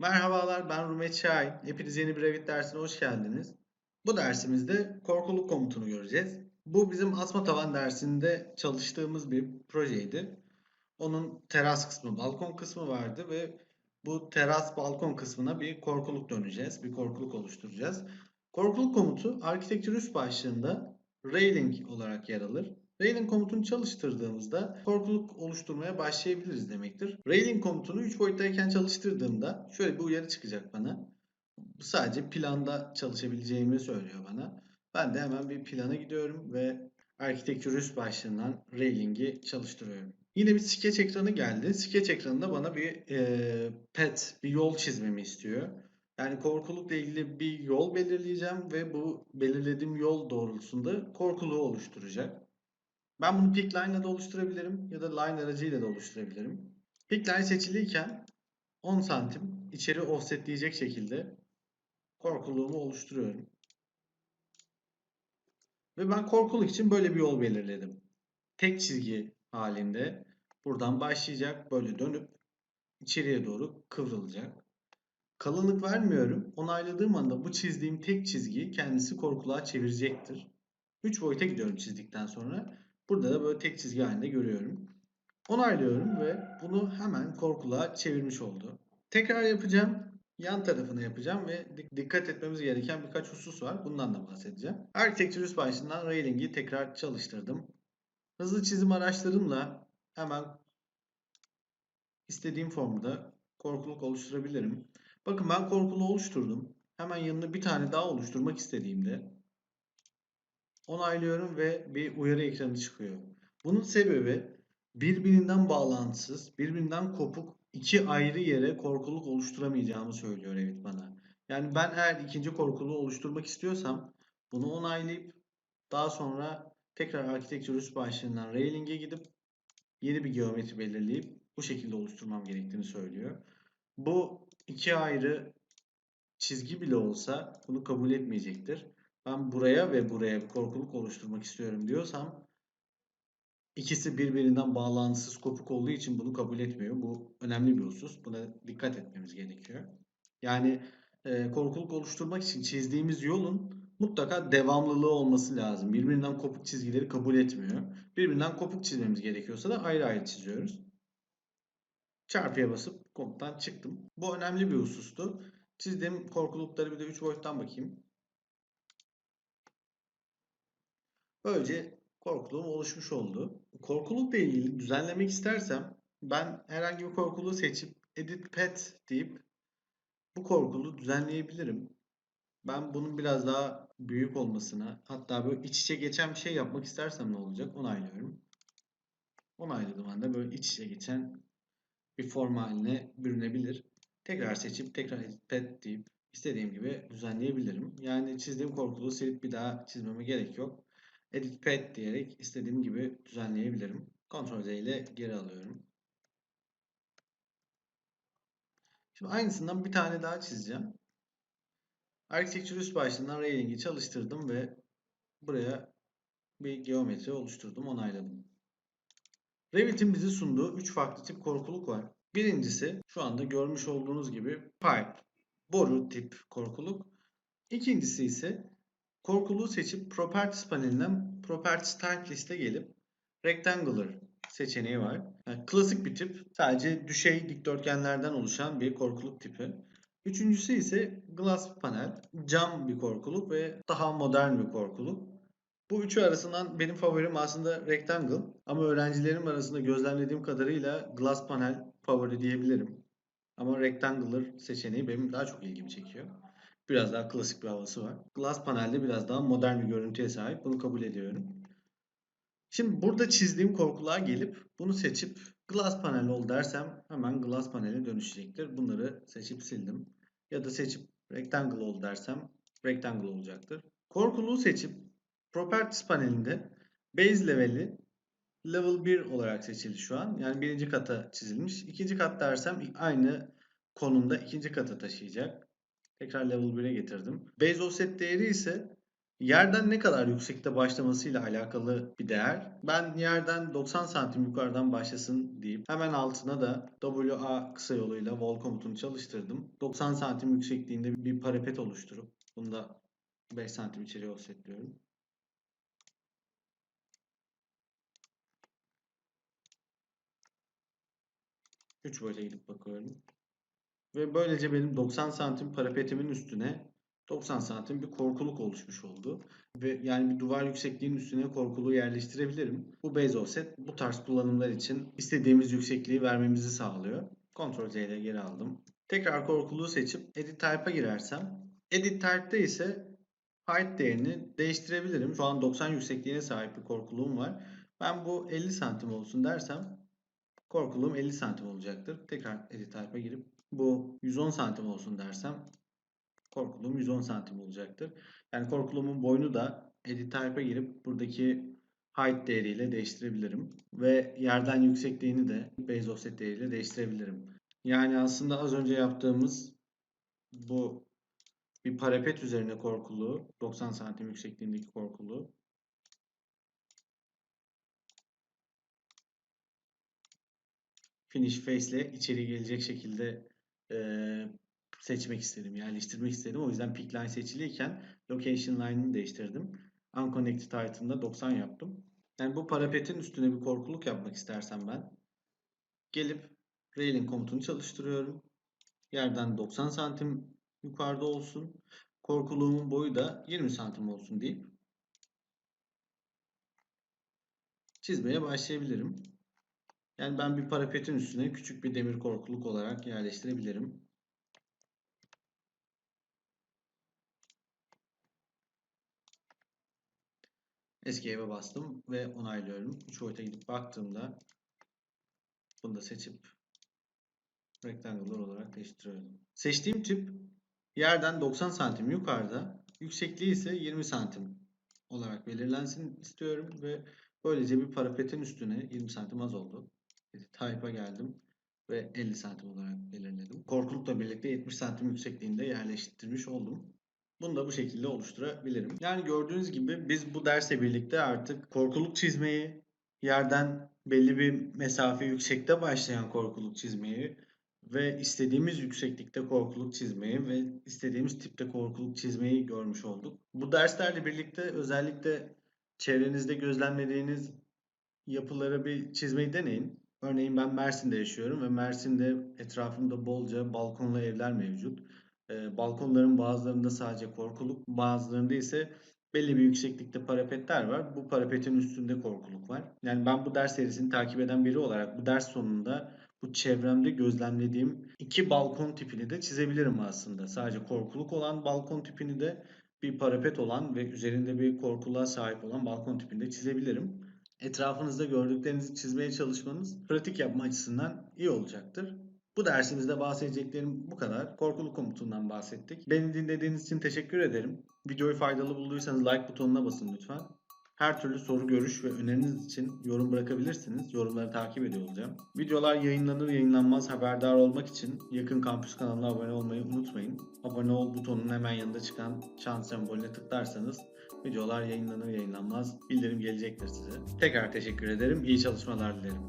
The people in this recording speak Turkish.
Merhabalar ben Rumet Şahin. Hepiniz yeni bir Revit dersine hoş geldiniz. Bu dersimizde korkuluk komutunu göreceğiz. Bu bizim asma tavan dersinde çalıştığımız bir projeydi. Onun teras kısmı, balkon kısmı vardı ve bu teras balkon kısmına bir korkuluk döneceğiz. Bir korkuluk oluşturacağız. Korkuluk komutu architecture üst başlığında railing olarak yer alır. Railing komutunu çalıştırdığımızda korkuluk oluşturmaya başlayabiliriz demektir. Railing komutunu 3 boyuttayken çalıştırdığımda şöyle bir uyarı çıkacak bana. Bu sadece planda çalışabileceğimi söylüyor bana. Ben de hemen bir plana gidiyorum ve architecture üst başlığından railing'i çalıştırıyorum. Yine bir sketch ekranı geldi. Sketch ekranında bana bir e, pet, bir yol çizmemi istiyor. Yani korkulukla ilgili bir yol belirleyeceğim ve bu belirlediğim yol doğrultusunda korkuluğu oluşturacak. Ben bunu pick line ile de oluşturabilirim ya da line aracıyla da oluşturabilirim. Pick line seçiliyken 10 santim içeri offsetleyecek şekilde korkuluğumu oluşturuyorum. Ve ben korkuluk için böyle bir yol belirledim. Tek çizgi halinde buradan başlayacak böyle dönüp içeriye doğru kıvrılacak. Kalınlık vermiyorum. Onayladığım anda bu çizdiğim tek çizgiyi kendisi korkuluğa çevirecektir. 3 boyuta gidiyorum çizdikten sonra. Burada da böyle tek çizgi halinde görüyorum. Onaylıyorum ve bunu hemen korkuluğa çevirmiş oldu. Tekrar yapacağım. Yan tarafını yapacağım ve dikkat etmemiz gereken birkaç husus var. Bundan da bahsedeceğim. Architecture üst başlığından railing'i tekrar çalıştırdım. Hızlı çizim araçlarımla hemen istediğim formda korkuluk oluşturabilirim. Bakın ben korkuluğu oluşturdum. Hemen yanına bir tane daha oluşturmak istediğimde onaylıyorum ve bir uyarı ekranı çıkıyor. Bunun sebebi birbirinden bağlantısız, birbirinden kopuk iki ayrı yere korkuluk oluşturamayacağımı söylüyor Revit bana. Yani ben eğer ikinci korkuluğu oluşturmak istiyorsam bunu onaylayıp daha sonra tekrar architecture üst başlığından railing'e gidip yeni bir geometri belirleyip bu şekilde oluşturmam gerektiğini söylüyor. Bu iki ayrı çizgi bile olsa bunu kabul etmeyecektir. Ben buraya ve buraya bir korkuluk oluşturmak istiyorum diyorsam ikisi birbirinden bağlantısız kopuk olduğu için bunu kabul etmiyor. Bu önemli bir husus. Buna dikkat etmemiz gerekiyor. Yani e, korkuluk oluşturmak için çizdiğimiz yolun mutlaka devamlılığı olması lazım. Birbirinden kopuk çizgileri kabul etmiyor. Birbirinden kopuk çizmemiz gerekiyorsa da ayrı ayrı çiziyoruz. Çarpıya basıp komuttan çıktım. Bu önemli bir husustu. Çizdiğim korkulukları bir de 3 boyuttan bakayım. Böylece korkuluğum oluşmuş oldu. Korkulukla ilgili düzenlemek istersem ben herhangi bir korkuluğu seçip edit pet deyip bu korkuluğu düzenleyebilirim. Ben bunun biraz daha büyük olmasına hatta böyle iç içe geçen bir şey yapmak istersem ne olacak onaylıyorum. Onayladığım anda böyle iç içe geçen bir form haline bürünebilir. Tekrar seçip tekrar edit pet deyip istediğim gibi düzenleyebilirim. Yani çizdiğim korkuluğu silip bir daha çizmeme gerek yok. Edit Pad diyerek istediğim gibi düzenleyebilirim. Ctrl Z ile geri alıyorum. Şimdi aynısından bir tane daha çizeceğim. Architecture üst başlığından Railing'i çalıştırdım ve buraya bir geometri oluşturdum, onayladım. Revit'in bizi sunduğu 3 farklı tip korkuluk var. Birincisi şu anda görmüş olduğunuz gibi pipe, boru tip korkuluk. İkincisi ise Korkuluğu seçip Properties panelinden Properties Type liste gelip Rectangular seçeneği var. Yani klasik bir tip. Sadece düşey dikdörtgenlerden oluşan bir korkuluk tipi. Üçüncüsü ise glass panel. Cam bir korkuluk ve daha modern bir korkuluk. Bu üçü arasından benim favorim aslında rectangle ama öğrencilerim arasında gözlemlediğim kadarıyla glass panel favori diyebilirim. Ama rectangular seçeneği benim daha çok ilgimi çekiyor. Biraz daha klasik bir havası var. Glass panelde biraz daha modern bir görüntüye sahip. Bunu kabul ediyorum. Şimdi burada çizdiğim korkuluğa gelip bunu seçip glass panel ol dersem hemen glass panele dönüşecektir. Bunları seçip sildim. Ya da seçip rectangle ol dersem rectangle olacaktır. Korkuluğu seçip properties panelinde base level'i level 1 olarak seçildi şu an. Yani birinci kata çizilmiş. İkinci kat dersem aynı konumda ikinci kata taşıyacak. Tekrar level 1'e getirdim. Base offset değeri ise Yerden ne kadar yüksekte başlamasıyla alakalı bir değer. Ben yerden 90 santim yukarıdan başlasın deyip hemen altına da WA kısa yoluyla wall komutunu çalıştırdım. 90 santim yüksekliğinde bir parapet oluşturup bunu da 5 santim içeriye offsetliyorum. Üç boyuta gidip bakıyorum. Ve böylece benim 90 santim parapetimin üstüne 90 santim bir korkuluk oluşmuş oldu. Ve yani bir duvar yüksekliğinin üstüne korkuluğu yerleştirebilirim. Bu base offset bu tarz kullanımlar için istediğimiz yüksekliği vermemizi sağlıyor. Ctrl C ile geri aldım. Tekrar korkuluğu seçip Edit Type'a girersem Edit Type'da ise height değerini değiştirebilirim. Şu an 90 yüksekliğine sahip bir korkuluğum var. Ben bu 50 santim olsun dersem korkuluğum 50 santim olacaktır. Tekrar Edit Type'a girip bu 110 santim olsun dersem korkuluğum 110 santim olacaktır. Yani korkuluğumun boyunu da Edit Type'a girip buradaki height değeriyle değiştirebilirim. Ve yerden yüksekliğini de base offset değeriyle değiştirebilirim. Yani aslında az önce yaptığımız bu bir parapet üzerine korkuluğu 90 santim yüksekliğindeki korkuluğu finish face ile içeri gelecek şekilde e, seçmek istedim, yerleştirmek istedim. O yüzden pick line seçiliyken location line'ını değiştirdim. Unconnected item'da 90 yaptım. Yani bu parapetin üstüne bir korkuluk yapmak istersem ben gelip railing komutunu çalıştırıyorum. Yerden 90 santim yukarıda olsun. Korkuluğumun boyu da 20 santim olsun deyip çizmeye başlayabilirim. Yani ben bir parapetin üstüne küçük bir demir korkuluk olarak yerleştirebilirim. Escape'e bastım ve onaylıyorum. 3 boyuta gidip baktığımda bunu da seçip rectangular olarak değiştiriyorum. Seçtiğim tip yerden 90 santim yukarıda, yüksekliği ise 20 santim olarak belirlensin istiyorum ve böylece bir parapetin üstüne 20 santim az oldu. Type'a geldim ve 50 santim olarak belirledim. Korkulukla birlikte 70 santim yüksekliğinde yerleştirmiş oldum. Bunu da bu şekilde oluşturabilirim. Yani gördüğünüz gibi biz bu derse birlikte artık korkuluk çizmeyi, yerden belli bir mesafe yüksekte başlayan korkuluk çizmeyi ve istediğimiz yükseklikte korkuluk çizmeyi ve istediğimiz tipte korkuluk çizmeyi görmüş olduk. Bu derslerle birlikte özellikle çevrenizde gözlemlediğiniz yapıları bir çizmeyi deneyin. Örneğin ben Mersin'de yaşıyorum ve Mersin'de etrafımda bolca balkonlu evler mevcut. E, balkonların bazılarında sadece korkuluk, bazılarında ise belli bir yükseklikte parapetler var. Bu parapetin üstünde korkuluk var. Yani ben bu ders serisini takip eden biri olarak bu ders sonunda bu çevremde gözlemlediğim iki balkon tipini de çizebilirim aslında. Sadece korkuluk olan balkon tipini de bir parapet olan ve üzerinde bir korkuluğa sahip olan balkon tipini de çizebilirim. Etrafınızda gördüklerinizi çizmeye çalışmanız pratik yapma açısından iyi olacaktır. Bu dersimizde bahsedeceklerim bu kadar. Korkuluk komutundan bahsettik. Beni dinlediğiniz için teşekkür ederim. Videoyu faydalı bulduysanız like butonuna basın lütfen. Her türlü soru, görüş ve öneriniz için yorum bırakabilirsiniz. Yorumları takip ediyor olacağım. Videolar yayınlanır yayınlanmaz haberdar olmak için yakın kampüs kanalına abone olmayı unutmayın. Abone ol butonunun hemen yanında çıkan çan sembolüne tıklarsanız videolar yayınlanır yayınlanmaz bildirim gelecektir size. Tekrar teşekkür ederim. İyi çalışmalar dilerim.